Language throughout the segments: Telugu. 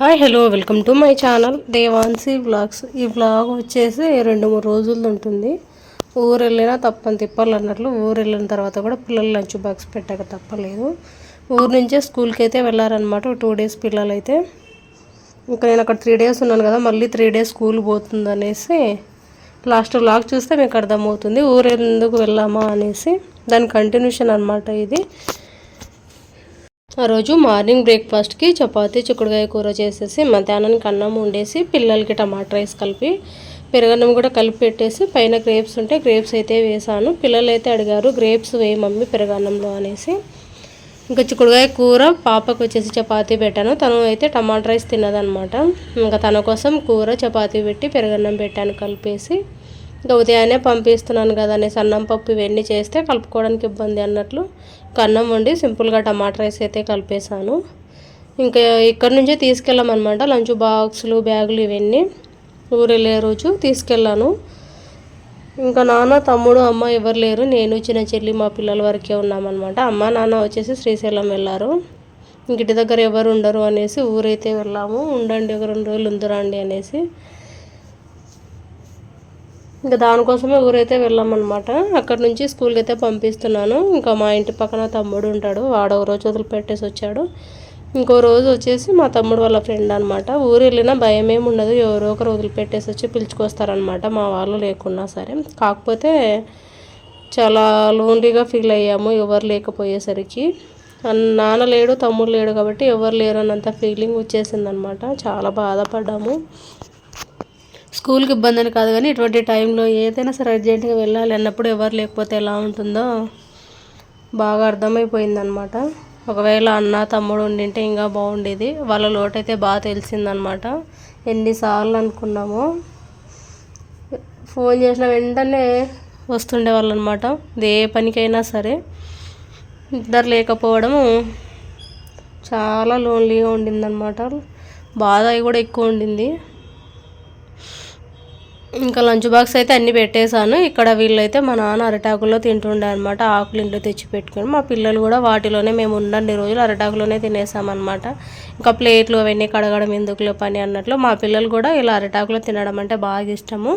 Hi hello welcome to my channel Devanshi vlogs ఈ వ్లాగ్ వచ్చేసి రెండు మూడు రోజులు ఉంటుంది. ఊరు వెళ్ళినా తప్పని తిప్పాలి అన్నట్లు ఊరు వెళ్ళిన తర్వాత కూడా పిల్లలు లంచ్ బాక్స్ పెట్టక తప్పలేదు. ఊరు నుంచే స్కూల్కి అయితే వెళ్ళారనమాట టూ డేస్ పిల్లలు అయితే ఇంకా నేను అక్కడ త్రీ డేస్ ఉన్నాను కదా మళ్ళీ త్రీ డేస్ స్కూల్ పోతుంది అనేసి లాస్ట్ బ్లాగ్ చూస్తే మీకు అర్థమవుతుంది. ఊరు ఎందుకు వెళ్ళామా అనేసి. దాని కంటిన్యూషన్ అనమాట ఇది. ఆ రోజు మార్నింగ్ బ్రేక్ఫాస్ట్కి చపాతీ చిక్కుడుకాయ కూర చేసేసి మధ్యాహ్నానికి అన్నం వండేసి పిల్లలకి టమాటా రైస్ కలిపి పెరగన్నం కూడా కలిపి పెట్టేసి పైన గ్రేప్స్ ఉంటే గ్రేప్స్ అయితే వేసాను. పిల్లలు అయితే అడిగారు గ్రేప్స్ వేయి మమ్మీ పెరగన్నంలో అనేసి. ఇంకా చిక్కుడుకాయ కూర పాపకు వచ్చేసి చపాతీ పెట్టాను. తను అయితే టమాటా రైస్ తిన్నదనమాట ఇంకా తన కోసం కూర చపాతీ పెట్టి పెరగన్నం పెట్టాను కలిపేసి. ఇంకా ఉదయాన్నే పంపిస్తున్నాను కదా అనేసి అన్నం పప్పు ఇవన్నీ చేస్తే కలుపుకోవడానికి ఇబ్బంది అన్నట్లు అన్నం వండి సింపుల్గా టమాటా రైస్ అయితే కలిపేశాను. ఇంకా ఇక్కడ నుంచే తీసుకెళ్ళామన్నమాట. లంచ్ బాక్సులు బ్యాగులు ఇవన్నీ ఊరు వెళ్ళే రోజు తీసుకెళ్ళాను. ఇంకా నాన్న తమ్ముడు అమ్మ ఎవరు లేరు. నేను చిన్న చెల్లి మా పిల్లల వరకే ఉన్నామన్నమాట. అమ్మ నాన్న వచ్చేసి శ్రీశైలం వెళ్ళారు. ఇంటి దగ్గర ఎవరు ఉండరు అనేసి ఊరైతే వెళ్ళాము. ఉండండి ఒక రెండు రోజులు ఉందరండి అనేసి ఇంకా దానికోసమే ఊరైతే వెళ్ళామన్నమాట. అక్కడ నుంచి స్కూల్కి అయితే పంపిస్తున్నాను. ఇంకా మా ఇంటి పక్కన తమ్ముడు ఉంటాడు. వాడు ఒక రోజు వదిలిపెట్టేసి వచ్చాడు. ఇంకో రోజు వచ్చేసి మా తమ్ముడు వాళ్ళ ఫ్రెండ్ అనమాట ఊరు వెళ్ళినా భయం ఏమి ఉండదు. ఎవరో ఒకరు వదిలిపెట్టేసి వచ్చి పిలుచుకొస్తారనమాట మా వాళ్ళు లేకున్నా సరే. కాకపోతే చాలా లోన్లీగా ఫీల్ అయ్యాము. ఎవరు లేకపోయేసరికి. నాన్న లేడు తమ్ముడు లేడు కాబట్టి ఎవరు లేరు అన్నంత ఫీలింగ్ వచ్చేసిందనమాట చాలా బాధపడ్డాము. స్కూల్కి ఇబ్బంది అని కాదు కానీ ఇటువంటి టైంలో ఏదైనా సరే అర్జెంటుగా వెళ్ళాలి అన్నప్పుడు ఎవరు లేకపోతే ఎలా ఉంటుందో బాగా అర్థమైపోయిందనమాట. ఒకవేళ అన్న తమ్ముడు ఉండింటే ఇంకా బాగుండేది. వాళ్ళ లోటైతే బాగా తెలిసిందనమాట. ఎన్నిసార్లు అనుకున్నామో. ఫోన్ చేసిన వెంటనే వస్తుండే వాళ్ళు అనమాట ఏ పనికైనా సరే ఇద్దరు లేకపోవడము చాలా లోన్లీగా ఉండిందనమాట. బాధ కూడా ఎక్కువ ఉండింది. ఇంకా లంచ్ బాక్స్ అయితే అన్నీ పెట్టేశాను. ఇక్కడ వీళ్ళైతే మా నాన్న అరటాకుల్లో తింటుండే అనమాట ఆకులు ఇంట్లో తెచ్చి పెట్టుకుని మా పిల్లలు కూడా వాటిలోనే మేము ఉండండి రోజులు అరటాకులోనే తినేసామన్నమాట. ఇంకా ప్లేట్లు అవన్నీ కడగడం ఎందుకులో పని అన్నట్లు మా పిల్లలు కూడా ఇలా అరటాకులో తినడం అంటే బాగా ఇష్టము.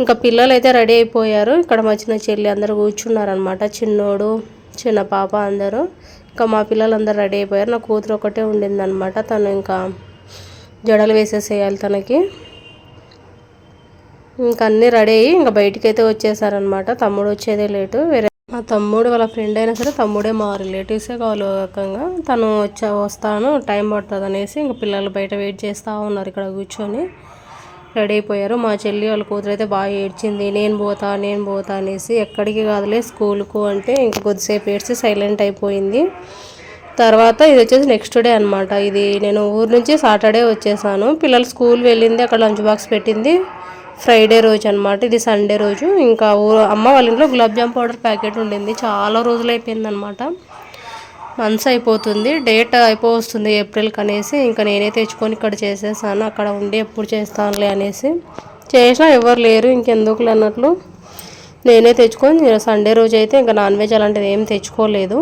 ఇంకా పిల్లలు అయితే రెడీ అయిపోయారు. ఇక్కడ మా చిన్న చెల్లి అందరూ కూర్చున్నారనమాట చిన్నోడు చిన్న పాప అందరూ. ఇంకా మా పిల్లలు అందరూ రెడీ అయిపోయారు. నా కూతురు ఒకటే ఉండిందనమాట తను ఇంకా జడలు వేసేసేయాలి తనకి. ఇంక అన్నీ రెడీ అయ్యి ఇంకా బయటికి అయితే వచ్చేసారనమాట తమ్ముడు వచ్చేదే లేటు. వేరే మా తమ్ముడు వాళ్ళ ఫ్రెండ్ అయినా సరే తమ్ముడే మా రిలేటివ్సే కావాలి రకంగా. తను వచ్చా వస్తాను టైం పడుతుంది అనేసి ఇంకా పిల్లలు బయట వెయిట్ చేస్తూ ఉన్నారు ఇక్కడ కూర్చొని. రెడీ అయిపోయారు. మా చెల్లి వాళ్ళ కూతురు అయితే బాగా ఏడ్చింది. నేను పోతా నేను పోతా అనేసి ఎక్కడికి కాదులే స్కూల్కు అంటే ఇంక కొద్దిసేపు ఏడ్చి సైలెంట్ అయిపోయింది. తర్వాత ఇది వచ్చేసి నెక్స్ట్ డే అనమాట ఇది నేను ఊరు నుంచి సాటర్డే వచ్చేసాను. పిల్లలు స్కూల్ వెళ్ళింది అక్కడ లంచ్ బాక్స్ పెట్టింది. ఫ్రైడే రోజు అనమాట ఇది సండే రోజు. ఇంకా అమ్మ వాళ్ళ ఇంట్లో గులాబ్ జామ్ పౌడర్ ప్యాకెట్ ఉండింది. చాలా రోజులు అయిపోయిందనమాట మంత్స్ అయిపోతుంది. డేట్ అయిపోతుంది ఏప్రిల్కి అనేసి. ఇంకా నేనే తెచ్చుకొని ఇక్కడ చేసేసాను. అక్కడ ఉండి ఎప్పుడు చేస్తానులే అనేసి. చేసినా ఎవరు లేరు. ఇంకెందుకులే అన్నట్లు నేనే తెచ్చుకొని సండే రోజు అయితే ఇంకా నాన్ వెజ్ అలాంటిది ఏం తెచ్చుకోలేదు.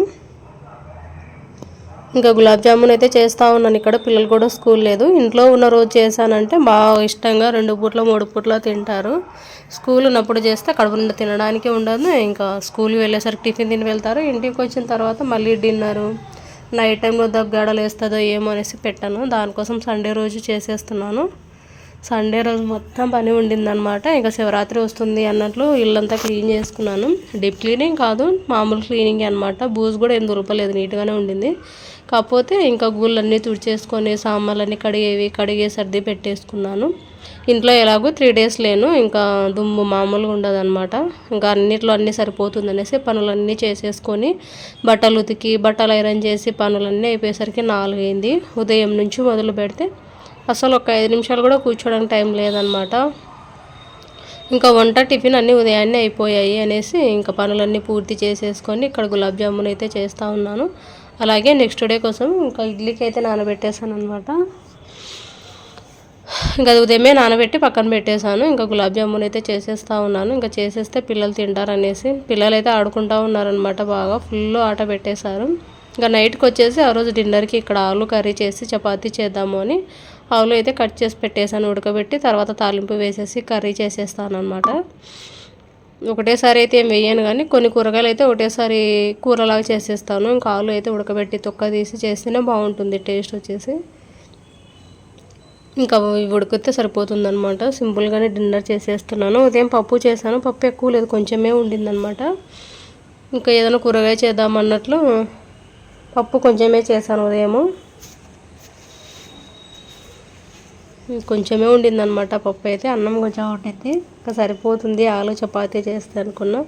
ఇంకా గులాబ్ జామున్ అయితే చేస్తూ ఉన్నాను. ఇక్కడ పిల్లలు కూడా స్కూల్ లేదు. ఇంట్లో ఉన్న రోజు చేశానంటే బాగా ఇష్టంగా రెండు పూట్ల మూడు పూట్ల తింటారు. స్కూల్ ఉన్నప్పుడు చేస్తే కడుపు నుండి తినడానికి ఉండదు. ఇంకా స్కూల్కి వెళ్ళేసరికి టిఫిన్ తిని వెళ్తారు. ఇంటికి వచ్చిన తర్వాత మళ్ళీ డిన్నరు. నైట్ టైంలో దగ్గడలు వేస్తుందో ఏమో అనేసి పెట్టాను. దానికోసం సండే రోజు చేసేస్తున్నాను. సండే రోజు మొత్తం పని ఉండిందనమాట ఇంకా శివరాత్రి వస్తుంది అన్నట్లు ఇల్లంతా క్లీన్ చేసుకున్నాను. డీప్ క్లీనింగ్ కాదు మామూలు క్లీనింగ్ అనమాట బూజు కూడా ఏం దొరకలేదు నీట్గానే ఉండింది. కాకపోతే ఇంకా గుళ్ళన్నీ తుడిచేసుకొని సామాన్లన్నీ కడిగేవి కడిగే సర్ది పెట్టేసుకున్నాను. ఇంట్లో ఎలాగో త్రీ డేస్ లేను ఇంకా దుమ్ము మామూలుగా ఉండదు అనమాట ఇంకా అన్నిట్లో అన్నీ సరిపోతుంది అనేసి పనులన్నీ చేసేసుకొని బట్టలు ఉతికి బట్టలు ఐరన్ చేసి పనులన్నీ అయిపోయేసరికి నాలుగైంది. ఉదయం నుంచి మొదలు పెడితే అసలు ఒక ఐదు నిమిషాలు కూడా కూర్చోడానికి టైం లేదనమాట ఇంకా వంట టిఫిన్ అన్నీ ఉదయాన్నే అయిపోయాయి అనేసి ఇంకా పనులన్నీ పూర్తి చేసేసుకొని ఇక్కడ గులాబ్ జామున్ అయితే చేస్తూ ఉన్నాను. అలాగే నెక్స్ట్ డే కోసం ఇంకా ఇడ్లీకి అయితే నానబెట్టేసాను అనమాట ఇంకా ఉదయమే నానబెట్టి పక్కన పెట్టేశాను. ఇంకా గులాబ్ జామున్ అయితే చేసేస్తూ ఉన్నాను. ఇంకా చేసేస్తే పిల్లలు తింటారనేసి పిల్లలు అయితే ఆడుకుంటూ ఉన్నారనమాట బాగా. ఫుల్ ఆట పెట్టేశారు. ఇంకా నైట్కి వచ్చేసి ఆ రోజు డిన్నర్కి ఇక్కడ ఆలు కర్రీ చేసి చపాతీ చేద్దాము అని ఆవులో అయితే కట్ చేసి పెట్టేసాను ఉడకబెట్టి తర్వాత తాలింపు వేసేసి కర్రీ చేసేస్తాను అనమాట ఒకటేసారి అయితే ఏం వేయను కానీ కొన్ని కూరగాయలు అయితే ఒకటేసారి కూరలాగా చేసేస్తాను. ఇంకా ఆవులు అయితే ఉడకబెట్టి తొక్క తీసి చేస్తేనే బాగుంటుంది టేస్ట్ వచ్చేసి. ఇంకా ఉడికితే సరిపోతుంది అనమాట సింపుల్గానే డిన్నర్ చేసేస్తున్నాను. ఉదయం పప్పు చేశాను. పప్పు ఎక్కువ లేదు కొంచెమే ఉండిందనమాట ఇంకా ఏదైనా కూరగాయ చేద్దామన్నట్లు పప్పు కొంచెమే చేశాను ఉదయము. కొంచెమే ఉండిందనమాట పప్పు అయితే అన్నం కొంచెం ఉండింది. ఇంకా సరిపోతుంది ఆలు చపాతీ చేస్తే అనుకున్నా.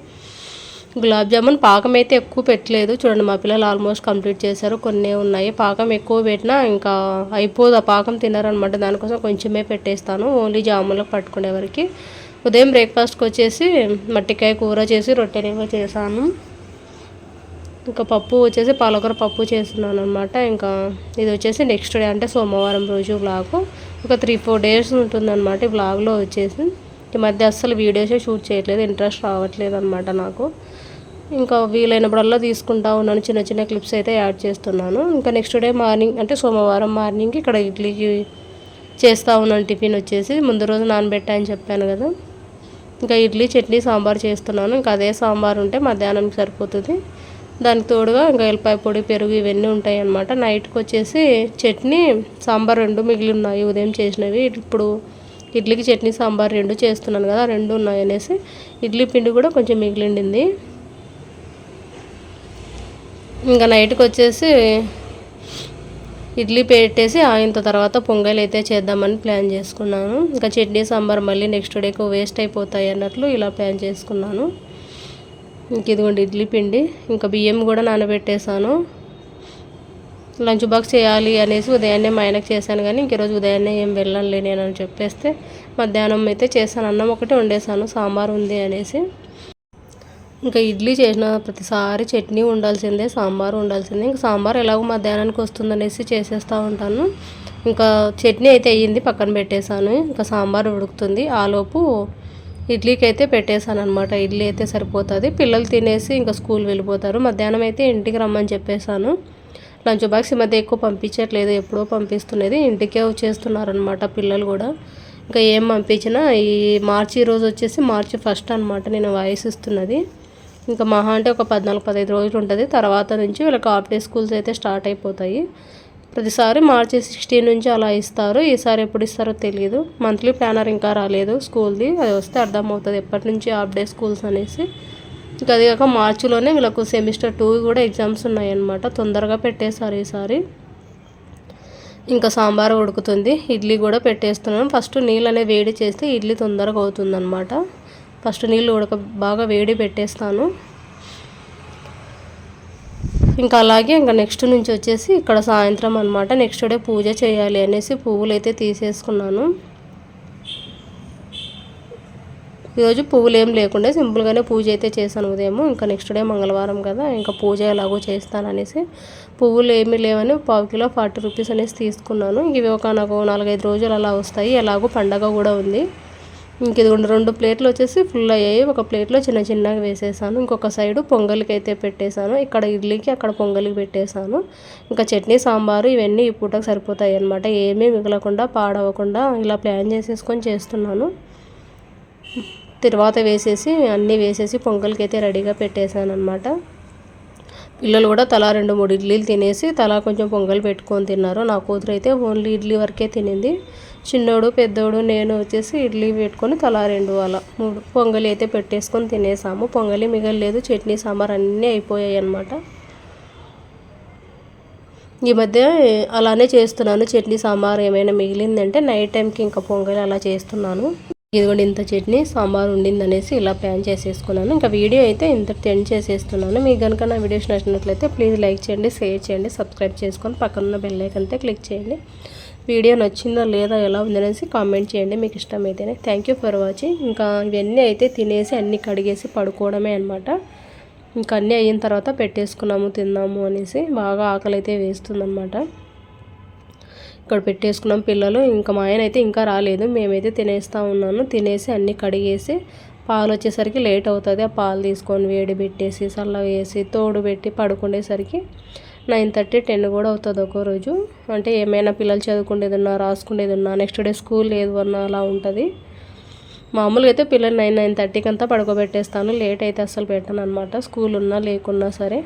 గులాబ్ జామున్ పాకం అయితే ఎక్కువ పెట్టలేదు. చూడండి మా పిల్లలు ఆల్మోస్ట్ కంప్లీట్ చేశారు. కొన్ని ఉన్నాయి. పాకం ఎక్కువ పెట్టినా ఇంకా అయిపోదు. ఆ పాకం తినారనమాట దానికోసం కొంచెమే పెట్టేస్తాను. ఓన్లీ జామున్లకు పట్టుకునే వరకు. ఉదయం బ్రేక్ఫాస్ట్కి వచ్చేసి మట్టికాయ కూర చేసి రొట్టెనేమో చేశాను. ఇంకా పప్పు వచ్చేసి పాలకూర పప్పు చేస్తున్నాను అనమాట ఇంకా ఇది వచ్చేసి నెక్స్ట్ డే అంటే సోమవారం రోజు బ్లాగు. ఒక త్రీ ఫోర్ డేస్ ఉంటుందన్నమాట ఈ బ్లాగ్లో వచ్చేసి. ఈ మధ్య అస్సలు వీడియోసే షూట్ చేయట్లేదు ఇంట్రెస్ట్ రావట్లేదు అనమాట నాకు. ఇంకా వీలైనప్పుడల్లా తీసుకుంటా ఉన్నాను చిన్న చిన్న క్లిప్స్ అయితే యాడ్ చేస్తున్నాను. ఇంకా నెక్స్ట్ డే మార్నింగ్ అంటే సోమవారం మార్నింగ్కి ఇక్కడ ఇడ్లీకి చేస్తూ ఉన్నాను టిఫిన్ వచ్చేసి. ముందు రోజు నానబెట్టా అని చెప్పాను కదా. ఇంకా ఇడ్లీ చట్నీ సాంబార్ చేస్తున్నాను. ఇంకా అదే సాంబార్ ఉంటే మధ్యాహ్నం సరిపోతుంది. దానికి తోడుగా ఇంకా ఎల్లిపాయ పొడి పెరుగు ఇవన్నీ ఉంటాయి అన్నమాట నైట్కి వచ్చేసి చట్నీ సాంబార్ రెండు మిగిలి ఉన్నాయి ఉదయం చేసినవి ఇప్పుడు ఇడ్లీకి చట్నీ సాంబార్ రెండు చేస్తున్నాను కదా రెండు ఉన్నాయి అనేసి ఇడ్లీ పిండి కూడా కొంచెం మిగిలిండింది. ఇంకా నైట్కి వచ్చేసి ఇడ్లీ పెట్టేసి ఆయంత తర్వాత పొంగల్ అయితే చేద్దామని ప్లాన్ చేసుకున్నాను. ఇంకా చట్నీ సాంబార్ మళ్ళీ నెక్స్ట్ డేకు వేస్ట్ అయిపోతాయి అన్నట్లు ఇలా ప్లాన్ చేసుకున్నాను. ఇంక ఇదిగోండి ఇడ్లీ పిండి. ఇంకా బియ్యం కూడా నానబెట్టేశాను. లంచ్ బాక్స్ చేయాలి అనేసి ఉదయాన్నే మా ఆయనకు చేశాను కానీ ఇంక ఈరోజు ఉదయాన్నే ఏం వెళ్ళాలి నేను అని చెప్పేస్తే మధ్యాహ్నం అయితే చేశాను. అన్నం ఒకటి వండేసాను సాంబార్ ఉంది అనేసి. ఇంకా ఇడ్లీ చేసిన ప్రతిసారి చట్నీ ఉండాల్సిందే సాంబార్ ఉండాల్సిందే. ఇంకా సాంబార్ ఎలాగో మధ్యాహ్నానికి వస్తుందనేసి చేసేస్తూ ఉంటాను. ఇంకా చట్నీ అయితే అయ్యింది పక్కన పెట్టేశాను. ఇంకా సాంబార్ ఉడుకుతుంది. ఆలోపు ఇడ్లీకి అయితే పెట్టేశాను అనమాట ఇడ్లీ అయితే సరిపోతుంది. పిల్లలు తినేసి ఇంకా స్కూల్ వెళ్ళిపోతారు. మధ్యాహ్నం అయితే ఇంటికి రమ్మని చెప్పేశాను. లంచ్ బాక్స్ ఈ మధ్య ఎక్కువ పంపించట్లేదు. ఎప్పుడో పంపిస్తున్నది. ఇంటికే వచ్చేస్తున్నారనమాట పిల్లలు కూడా. ఇంకా ఏం పంపించినా ఈ మార్చి రోజు వచ్చేసి మార్చి ఫస్ట్ అనమాట నేను వాయిస్ ఇస్తున్నది. ఇంకా మహా అంటే ఒక పద్నాలుగు పదహైదు రోజులు ఉంటుంది. తర్వాత నుంచి వీళ్ళకి హాఫ్ డే స్కూల్స్ అయితే స్టార్ట్ అయిపోతాయి. ప్రతిసారి మార్చి సిక్స్టీన్ నుంచి అలా ఇస్తారు. ఈసారి ఎప్పుడు ఇస్తారో తెలియదు మంత్లీ ప్లానర్ ఇంకా రాలేదు. స్కూల్ది అది వస్తే అర్థమవుతుంది. ఎప్పటి నుంచి హాఫ్ డే స్కూల్స్ అనేసి. ఇంకా అది కాక మార్చిలోనే వీళ్ళకు సెమిస్టర్ టూ కూడా ఎగ్జామ్స్ ఉన్నాయన్నమాట. తొందరగా పెట్టేశారు ఈసారి. ఇంకా సాంబార్ ఉడుకుతుంది. ఇడ్లీ కూడా పెట్టేస్తున్నాను ఫస్ట్ నీళ్ళు అనేది వేడి చేస్తే ఇడ్లీ తొందరగా అవుతుందన్నమాట. ఫస్ట్ నీళ్ళు ఉడక బాగా వేడి పెట్టేస్తాను. ఇంకా అలాగే ఇంకా నెక్స్ట్ నుంచి వచ్చేసి ఇక్కడ సాయంత్రం అనమాట నెక్స్ట్ డే పూజ చేయాలి అనేసి పువ్వులు అయితే తీసేసుకున్నాను. ఈరోజు పువ్వులు ఏం లేకుండా సింపుల్గానే పూజ అయితే చేశాను ఉదయం ఇంకా నెక్స్ట్ డే మంగళవారం కదా ఇంకా పూజ ఎలాగో చేస్తాను అనేసి పువ్వులు ఏమీ లేవని పావు కిలో ఫార్టీ రూపీస్ అనేసి తీసుకున్నాను. ఇవి ఒక నాకు నాలుగైదు రోజులు అలా వస్తాయి. ఎలాగో పండగ కూడా ఉంది. ఇంక ఇదిగోండి రెండు ప్లేట్లు వచ్చేసి ఫుల్ అయ్యాయి. ఒక ప్లేట్లో చిన్న చిన్నగా వేసేసాను. ఇంకొక సైడు పొంగల్కి అయితే పెట్టేశాను ఇక్కడ ఇడ్లీకి అక్కడ పొంగల్కి పెట్టేశాను ఇంకా చట్నీ సాంబారు ఇవన్నీ ఈ పూటకు సరిపోతాయి అనమాట ఏమీ మిగలకుండా పాడవకుండా ఇలా ప్లాన్ చేసేసుకొని చేస్తున్నాను. తర్వాత వేసేసి అన్నీ వేసేసి పొంగల్కి అయితే రెడీగా పెట్టేశాను అనమాట పిల్లలు కూడా తలా రెండు మూడు ఇడ్లీలు తినేసి తలా కొంచెం పొంగల్ పెట్టుకొని తిన్నారు. నా కూతురు అయితే ఓన్లీ ఇడ్లీ వరకే తినింది. చిన్నోడు పెద్దోడు నేను వచ్చేసి ఇడ్లీ పెట్టుకొని తలా రెండు అలా మూడు పొంగలి అయితే పెట్టేసుకొని తినేసాము. పొంగలి మిగలలేదు చట్నీ సాంబార్ అన్నీ అయిపోయాయి అనమాట ఈ మధ్య అలానే చేస్తున్నాను. చట్నీ సాంబార్ ఏమైనా మిగిలిందంటే నైట్ టైంకి ఇంకా పొంగలి అలా చేస్తున్నాను. ఇదిగోండి ఇంత చట్నీ సాంబార్ ఉండిందనేసి ఇలా ప్లాన్ చేసేసుకున్నాను. ఇంకా వీడియో అయితే ఇంత టెండ్ చేసేస్తున్నాను. మీకు కనుక నా వీడియోస్ నచ్చినట్లయితే ప్లీజ్ లైక్ చేయండి షేర్ చేయండి సబ్స్క్రైబ్ చేసుకొని పక్కన బెల్ ఐకన్ క్లిక్ చేయండి. వీడియో నచ్చిందా లేదా ఎలా ఉందనేసి కామెంట్ చేయండి. మీకు ఇష్టమైతేనే. థ్యాంక్ యూ ఫర్ వాచింగ్ ఇంకా ఇవన్నీ అయితే తినేసి అన్నీ కడిగేసి పడుకోవడమే అనమాట ఇంకా అన్నీ అయిన తర్వాత పెట్టేసుకున్నాము తిన్నాము అనేసి బాగా ఆకలి అయితే వేస్తుందన్నమాట. ఇక్కడ పెట్టేసుకున్నాం పిల్లలు. ఇంకా మా ఆయన అయితే ఇంకా రాలేదు. మేమైతే తినేస్తూ ఉన్నాను. తినేసి అన్నీ కడిగేసి పాలు వచ్చేసరికి లేట్ అవుతుంది. ఆ పాలు తీసుకొని వేడి పెట్టేసి చల్ల వేసి తోడు పెట్టి పడుకునేసరికి నైన్ థర్టీ టెన్ కూడా అవుతుంది ఒక్కో రోజు అంటే ఏమైనా పిల్లలు చదువుకునేది ఉన్నా రాసుకునేది ఉన్నా నెక్స్ట్ డే స్కూల్ లేదు అన్నా అలా ఉంటుంది. మామూలుగా అయితే పిల్లలు నైన్ నైన్ థర్టీకి అంతా పడుకోబెట్టేస్తాను. లేట్ అయితే అసలు పెట్టను అనమాట స్కూల్ ఉన్నా లేకున్నా సరే.